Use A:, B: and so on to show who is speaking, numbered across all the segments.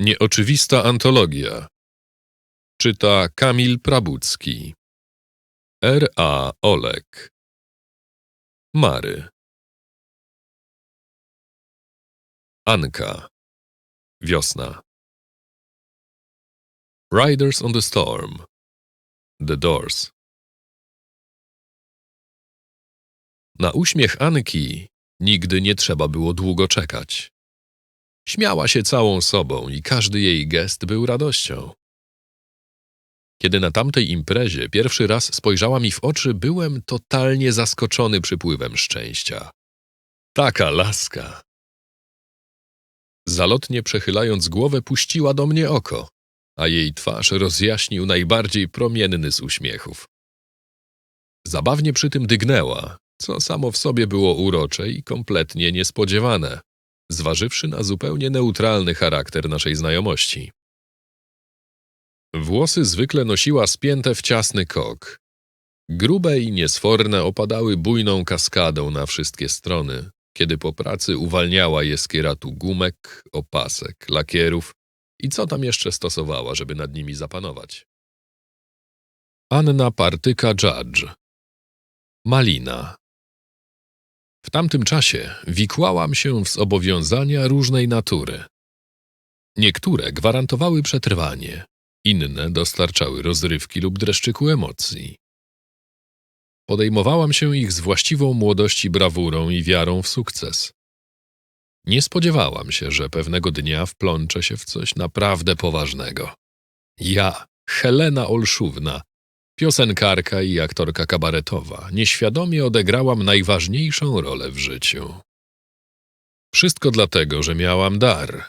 A: Nieoczywista antologia. Czyta Kamil Prabucki. R. A. Olek. Mary. Anka. Wiosna. Riders on the Storm. The Doors. Na uśmiech Anki nigdy nie trzeba było długo czekać. Śmiała się całą sobą i każdy jej gest był radością. Kiedy na tamtej imprezie pierwszy raz spojrzała mi w oczy, byłem totalnie zaskoczony przypływem szczęścia. Taka laska! Zalotnie przechylając głowę, puściła do mnie oko, a jej twarz rozjaśnił najbardziej promienny z uśmiechów. Zabawnie przy tym dygnęła, co samo w sobie było urocze i kompletnie niespodziewane zważywszy na zupełnie neutralny charakter naszej znajomości. Włosy zwykle nosiła spięte w ciasny kok. Grube i niesforne opadały bujną kaskadą na wszystkie strony, kiedy po pracy uwalniała je z kieratu gumek, opasek, lakierów i co tam jeszcze stosowała, żeby nad nimi zapanować. Anna Partyka Judge Malina w tamtym czasie wikłałam się w zobowiązania różnej natury. Niektóre gwarantowały przetrwanie, inne dostarczały rozrywki lub dreszczyku emocji. Podejmowałam się ich z właściwą młodości brawurą i wiarą w sukces. Nie spodziewałam się, że pewnego dnia wplączę się w coś naprawdę poważnego. Ja, Helena Olszówna, Piosenkarka i aktorka kabaretowa, nieświadomie odegrałam najważniejszą rolę w życiu. Wszystko dlatego, że miałam dar.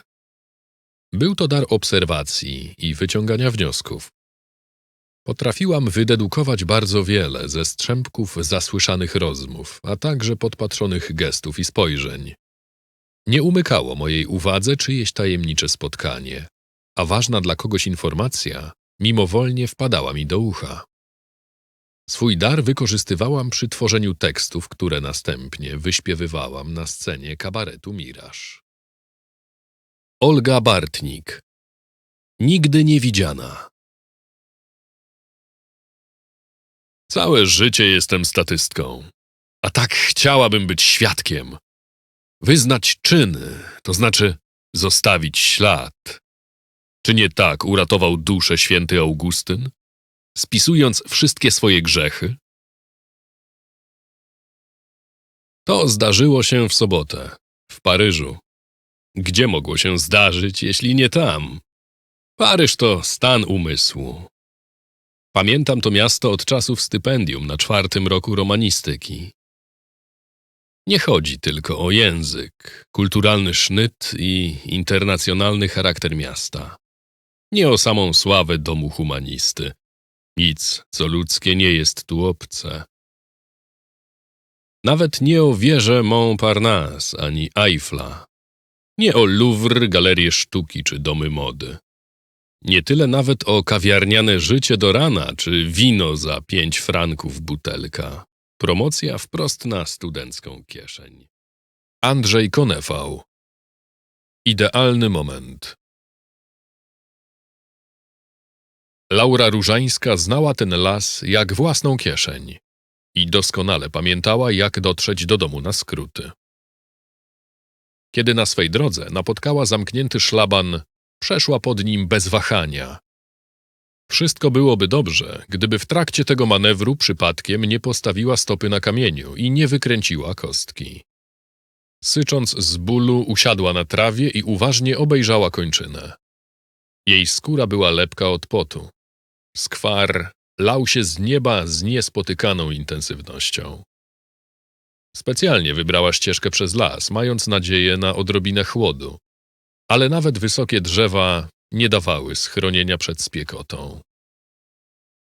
A: Był to dar obserwacji i wyciągania wniosków. Potrafiłam wydedukować bardzo wiele ze strzępków zasłyszanych rozmów, a także podpatrzonych gestów i spojrzeń. Nie umykało mojej uwadze czyjeś tajemnicze spotkanie, a ważna dla kogoś informacja mimowolnie wpadała mi do ucha. Swój dar wykorzystywałam przy tworzeniu tekstów, które następnie wyśpiewywałam na scenie kabaretu Miraż. Olga Bartnik Nigdy nie widziana Całe życie jestem statystką, a tak chciałabym być świadkiem. Wyznać czyny, to znaczy zostawić ślad. Czy nie tak uratował duszę święty Augustyn? Spisując wszystkie swoje grzechy? To zdarzyło się w sobotę, w Paryżu. Gdzie mogło się zdarzyć, jeśli nie tam? Paryż to stan umysłu. Pamiętam to miasto od czasów stypendium na czwartym roku romanistyki. Nie chodzi tylko o język, kulturalny sznyt i internacjonalny charakter miasta. Nie o samą sławę domu humanisty, nic, co ludzkie, nie jest tu obce. Nawet nie o wieżę Montparnasse ani Eiffla. Nie o Louvre, galerie sztuki czy domy mody. Nie tyle nawet o kawiarniane życie do rana czy wino za pięć franków butelka. Promocja wprost na studencką kieszeń. Andrzej Konefał Idealny moment Laura Różańska znała ten las jak własną kieszeń i doskonale pamiętała, jak dotrzeć do domu na skróty. Kiedy na swej drodze napotkała zamknięty szlaban, przeszła pod nim bez wahania. Wszystko byłoby dobrze, gdyby w trakcie tego manewru przypadkiem nie postawiła stopy na kamieniu i nie wykręciła kostki. Sycząc z bólu, usiadła na trawie i uważnie obejrzała kończynę. Jej skóra była lepka od potu. Skwar lał się z nieba z niespotykaną intensywnością. Specjalnie wybrała ścieżkę przez las, mając nadzieję na odrobinę chłodu, ale nawet wysokie drzewa nie dawały schronienia przed spiekotą.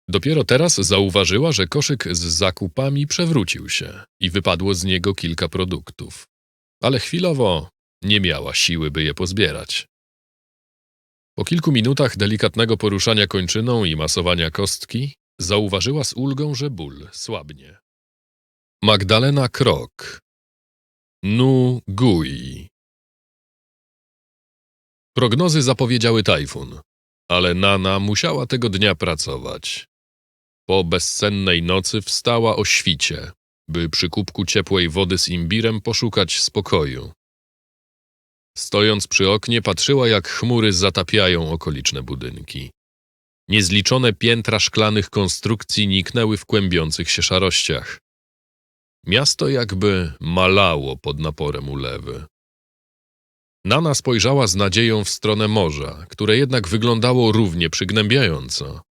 A: Dopiero teraz zauważyła, że koszyk z zakupami przewrócił się i wypadło z niego kilka produktów, ale chwilowo nie miała siły, by je pozbierać. Po kilku minutach delikatnego poruszania kończyną i masowania kostki, zauważyła z ulgą, że ból słabnie. Magdalena Krok Nu Gui Prognozy zapowiedziały tajfun, ale Nana musiała tego dnia pracować. Po bezsennej nocy wstała o świcie, by przy kubku ciepłej wody z imbirem poszukać spokoju. Stojąc przy oknie, patrzyła, jak chmury zatapiają okoliczne budynki. Niezliczone piętra szklanych konstrukcji niknęły w kłębiących się szarościach. Miasto jakby malało pod naporem ulewy. Nana spojrzała z nadzieją w stronę morza, które jednak wyglądało równie przygnębiająco.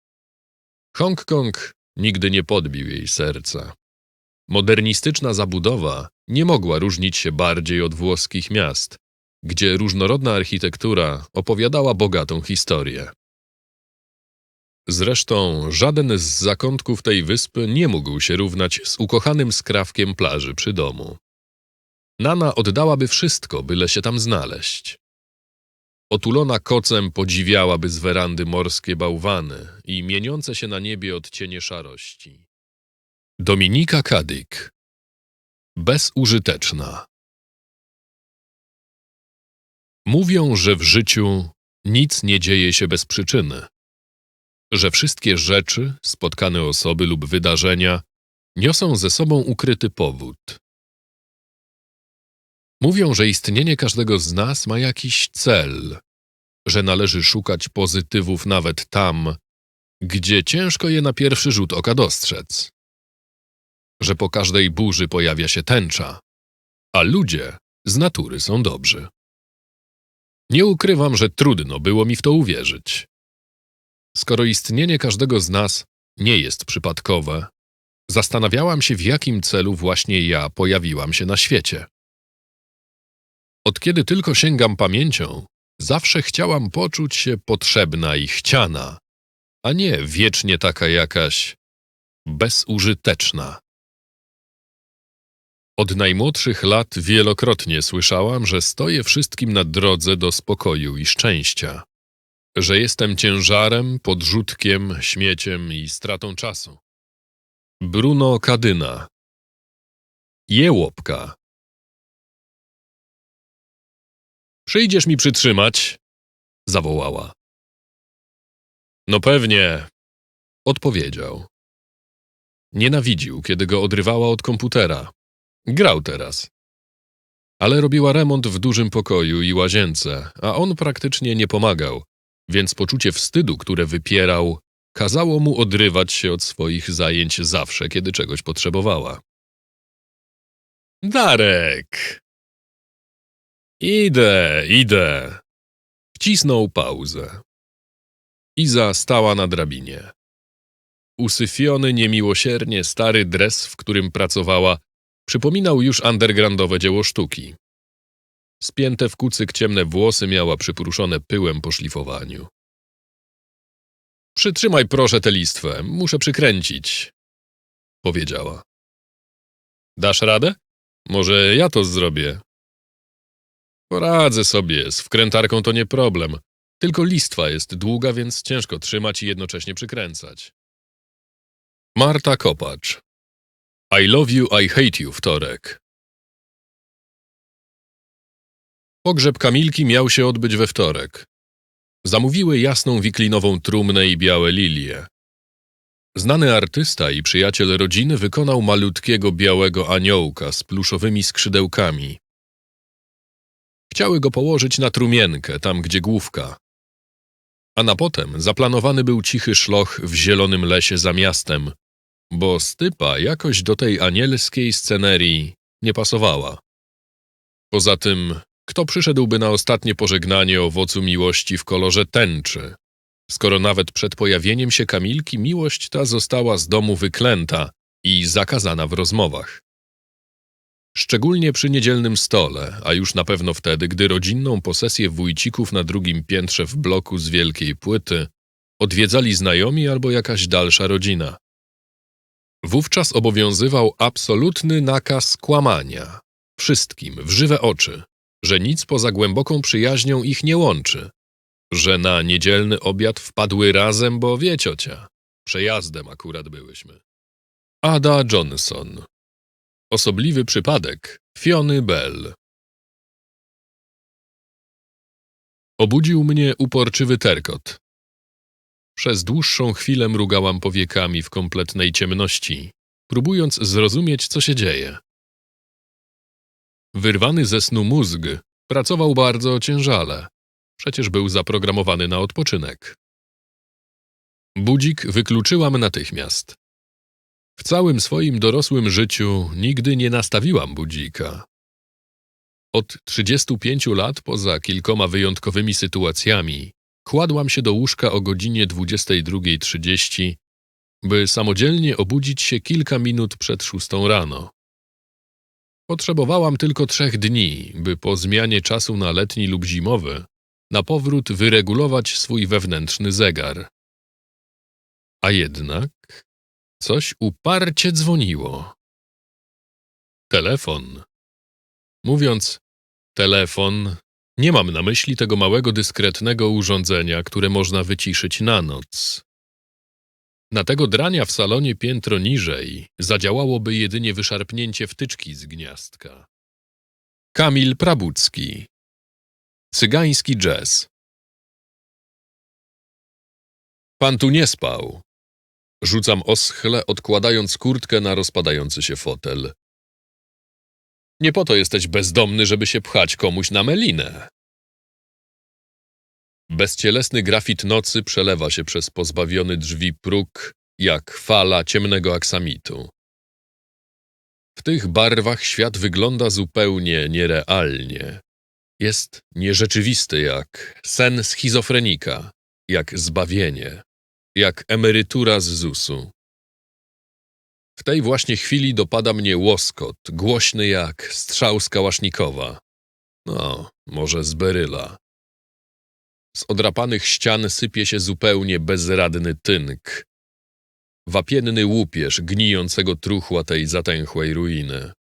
A: Hongkong nigdy nie podbił jej serca. Modernistyczna zabudowa nie mogła różnić się bardziej od włoskich miast, gdzie różnorodna architektura opowiadała bogatą historię. Zresztą żaden z zakątków tej wyspy nie mógł się równać z ukochanym skrawkiem plaży przy domu. Nana oddałaby wszystko, byle się tam znaleźć. Otulona kocem podziwiałaby z werandy morskie bałwany i mieniące się na niebie odcienie szarości. Dominika Kadyk Bezużyteczna Mówią, że w życiu nic nie dzieje się bez przyczyny, że wszystkie rzeczy, spotkane osoby lub wydarzenia niosą ze sobą ukryty powód. Mówią, że istnienie każdego z nas ma jakiś cel, że należy szukać pozytywów nawet tam, gdzie ciężko je na pierwszy rzut oka dostrzec. Że po każdej burzy pojawia się tęcza, a ludzie z natury są dobrzy. Nie ukrywam, że trudno było mi w to uwierzyć. Skoro istnienie każdego z nas nie jest przypadkowe, zastanawiałam się, w jakim celu właśnie ja pojawiłam się na świecie. Od kiedy tylko sięgam pamięcią, zawsze chciałam poczuć się potrzebna i chciana, a nie wiecznie taka jakaś bezużyteczna. Od najmłodszych lat wielokrotnie słyszałam, że stoję wszystkim na drodze do spokoju i szczęścia, że jestem ciężarem, podrzutkiem, śmieciem i stratą czasu. Bruno Kadyna Jełopka Przyjdziesz mi przytrzymać? zawołała. No pewnie, odpowiedział. Nienawidził, kiedy go odrywała od komputera. Grał teraz. Ale robiła remont w dużym pokoju i łazience, a on praktycznie nie pomagał, więc poczucie wstydu, które wypierał, kazało mu odrywać się od swoich zajęć zawsze, kiedy czegoś potrzebowała. Darek! Idę, idę. Wcisnął pauzę. Iza stała na drabinie. Usyfiony niemiłosiernie stary dres, w którym pracowała, przypominał już undergroundowe dzieło sztuki. Spięte w kucyk ciemne włosy miała przypruszone pyłem po szlifowaniu. Przytrzymaj proszę tę listwę, muszę przykręcić, powiedziała. Dasz radę? Może ja to zrobię, Poradzę sobie, z wkrętarką to nie problem. Tylko listwa jest długa, więc ciężko trzymać i jednocześnie przykręcać. Marta Kopacz I love you, I hate you, wtorek. Pogrzeb Kamilki miał się odbyć we wtorek. Zamówiły jasną wiklinową trumnę i białe lilie. Znany artysta i przyjaciel rodziny wykonał malutkiego białego aniołka z pluszowymi skrzydełkami, Chciały go położyć na trumienkę, tam gdzie główka. A na potem zaplanowany był cichy szloch w zielonym lesie za miastem, bo stypa jakoś do tej anielskiej scenerii nie pasowała. Poza tym, kto przyszedłby na ostatnie pożegnanie owocu miłości w kolorze tęczy, skoro nawet przed pojawieniem się Kamilki miłość ta została z domu wyklęta i zakazana w rozmowach. Szczególnie przy niedzielnym stole, a już na pewno wtedy, gdy rodzinną posesję wójcików na drugim piętrze w bloku z wielkiej płyty odwiedzali znajomi albo jakaś dalsza rodzina. Wówczas obowiązywał absolutny nakaz kłamania. Wszystkim, w żywe oczy, że nic poza głęboką przyjaźnią ich nie łączy, że na niedzielny obiad wpadły razem, bo wie ciocia, przejazdem akurat byłyśmy. Ada Johnson, Osobliwy przypadek Fiony Bell Obudził mnie uporczywy terkot. Przez dłuższą chwilę mrugałam powiekami w kompletnej ciemności, próbując zrozumieć, co się dzieje. Wyrwany ze snu mózg pracował bardzo ociężale. Przecież był zaprogramowany na odpoczynek. Budzik wykluczyłam natychmiast. W całym swoim dorosłym życiu nigdy nie nastawiłam budzika. Od 35 lat, poza kilkoma wyjątkowymi sytuacjami, kładłam się do łóżka o godzinie 22.30, by samodzielnie obudzić się kilka minut przed szóstą rano. Potrzebowałam tylko trzech dni, by po zmianie czasu na letni lub zimowy na powrót wyregulować swój wewnętrzny zegar. A jednak coś uparcie dzwoniło. Telefon. Mówiąc telefon, nie mam na myśli tego małego dyskretnego urządzenia, które można wyciszyć na noc. Na tego drania w salonie piętro niżej zadziałałoby jedynie wyszarpnięcie wtyczki z gniazdka. Kamil Prabucki Cygański jazz Pan tu nie spał. Rzucam oschle, odkładając kurtkę na rozpadający się fotel. Nie po to jesteś bezdomny, żeby się pchać komuś na melinę. Bezcielesny grafit nocy przelewa się przez pozbawiony drzwi próg, jak fala ciemnego aksamitu. W tych barwach świat wygląda zupełnie nierealnie. Jest nierzeczywisty jak sen schizofrenika, jak zbawienie, jak emerytura z ZUS-u. W tej właśnie chwili dopada mnie łoskot, głośny jak strzał z kałasznikowa. No, może z beryla. Z odrapanych ścian sypie się zupełnie bezradny tynk. Wapienny łupież gnijącego truchła tej zatęchłej ruiny.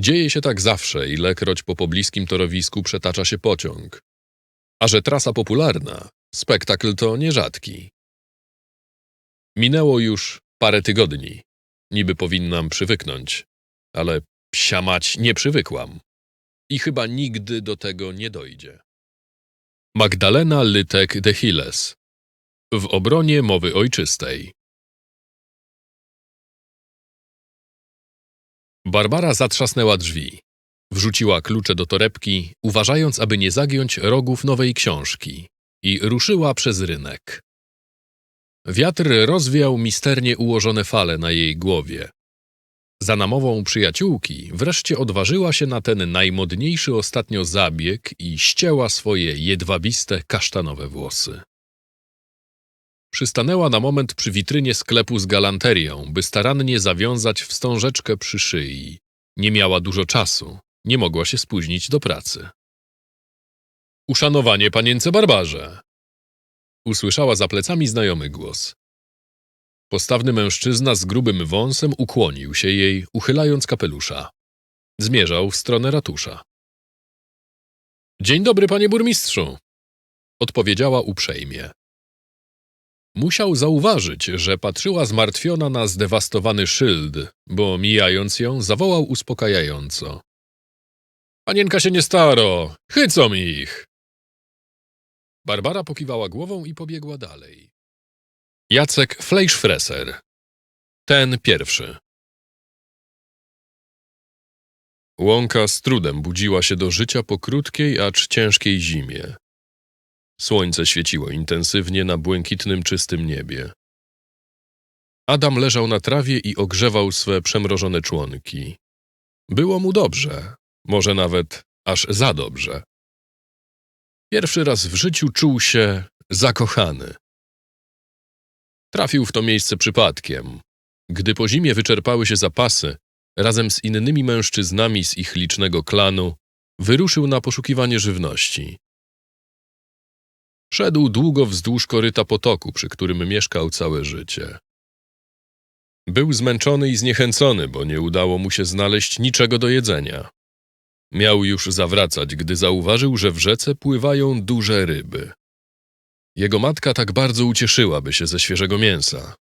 A: Dzieje się tak zawsze, ilekroć po pobliskim torowisku przetacza się pociąg. A że trasa popularna, spektakl to nierzadki. Minęło już parę tygodni. Niby powinnam przywyknąć, ale psiamać nie przywykłam. I chyba nigdy do tego nie dojdzie. Magdalena Lytek de Hilles W obronie mowy ojczystej Barbara zatrzasnęła drzwi. Wrzuciła klucze do torebki, uważając, aby nie zagiąć rogów nowej książki i ruszyła przez rynek. Wiatr rozwiał misternie ułożone fale na jej głowie. Za namową przyjaciółki wreszcie odważyła się na ten najmodniejszy ostatnio zabieg i ścięła swoje jedwabiste, kasztanowe włosy. Przystanęła na moment przy witrynie sklepu z galanterią, by starannie zawiązać wstążeczkę przy szyi. Nie miała dużo czasu, nie mogła się spóźnić do pracy. Uszanowanie panience Barbarze! Usłyszała za plecami znajomy głos. Postawny mężczyzna z grubym wąsem ukłonił się jej, uchylając kapelusza. Zmierzał w stronę ratusza. Dzień dobry, panie burmistrzu! Odpowiedziała uprzejmie. Musiał zauważyć, że patrzyła zmartwiona na zdewastowany szyld, bo mijając ją, zawołał uspokajająco. Panienka się nie staro, chycą ich! Barbara pokiwała głową i pobiegła dalej. Jacek Fleischfresser. Ten pierwszy. Łąka z trudem budziła się do życia po krótkiej, acz ciężkiej zimie. Słońce świeciło intensywnie na błękitnym, czystym niebie. Adam leżał na trawie i ogrzewał swe przemrożone członki. Było mu dobrze, może nawet aż za dobrze. Pierwszy raz w życiu czuł się zakochany. Trafił w to miejsce przypadkiem. Gdy po zimie wyczerpały się zapasy, razem z innymi mężczyznami z ich licznego klanu, wyruszył na poszukiwanie żywności. Szedł długo wzdłuż koryta potoku, przy którym mieszkał całe życie. Był zmęczony i zniechęcony, bo nie udało mu się znaleźć niczego do jedzenia. Miał już zawracać, gdy zauważył, że w rzece pływają duże ryby. Jego matka tak bardzo ucieszyłaby się ze świeżego mięsa.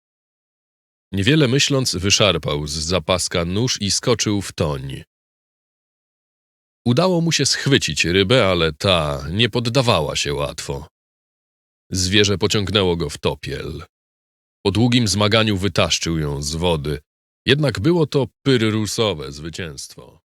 A: Niewiele myśląc, wyszarpał z zapaska nóż i skoczył w toń. Udało mu się schwycić rybę, ale ta nie poddawała się łatwo. Zwierzę pociągnęło go w topiel. Po długim zmaganiu wytaszczył ją z wody, jednak było to pyrrusowe zwycięstwo.